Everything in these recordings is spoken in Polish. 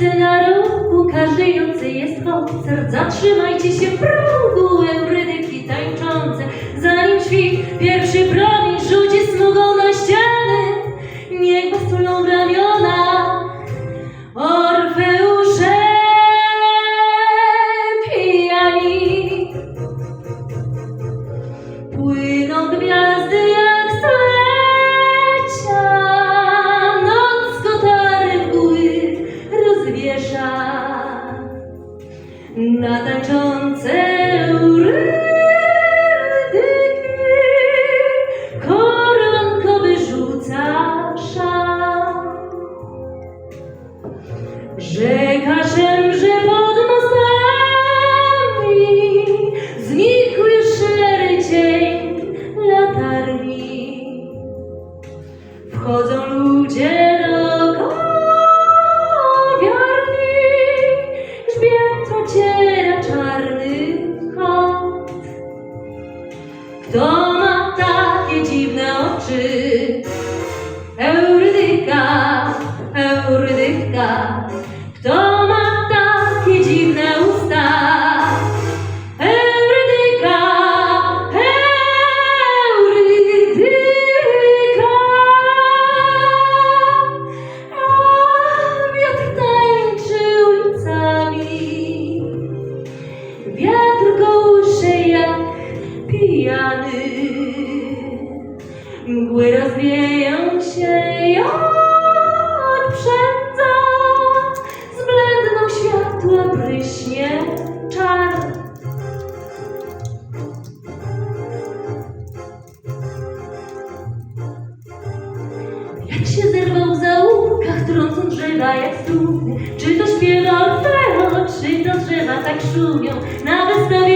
ulicy na rogu, każdej jest koncert. Zatrzymajcie się w progu, eurydyki tańczące. Zanim świt pierwszy promień rzuci smugą na ściany, niech bastują w ramiona. Orfeusze pijani Na tańczące urydyki Koronkowy rzuca szal Rzeka szemrze pod mostami, znikły szary cień latarni. Wchodzą ludzie eurydyka, kto ma takie dziwne usta? Eurydyka, eurydyka. A wiatr tańczy ulicami, wiatr kołysze jak pijany. Mgły rozwieją się zerwał w zaułkach, trącą drzewa jak struny. Czy to śpiewa Orfeo, czy to drzewa tak szumią? Na wystawie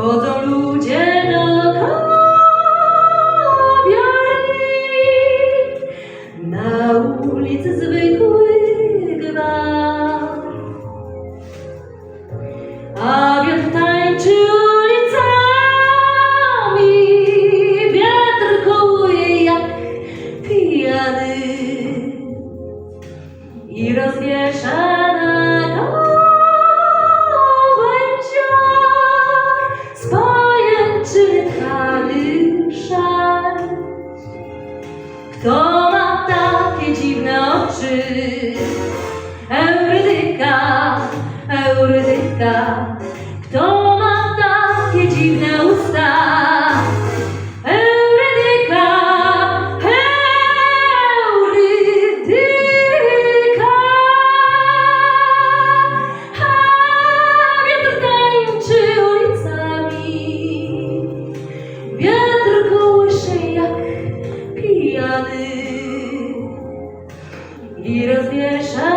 Wchodzą ludzie do kawiarni, na ulicy zwykły gwar. A wiatr tańczy ulicami, wiatr kołuje jak pijany i rozwiesza 없이 에우르디까 에우르디까. He does the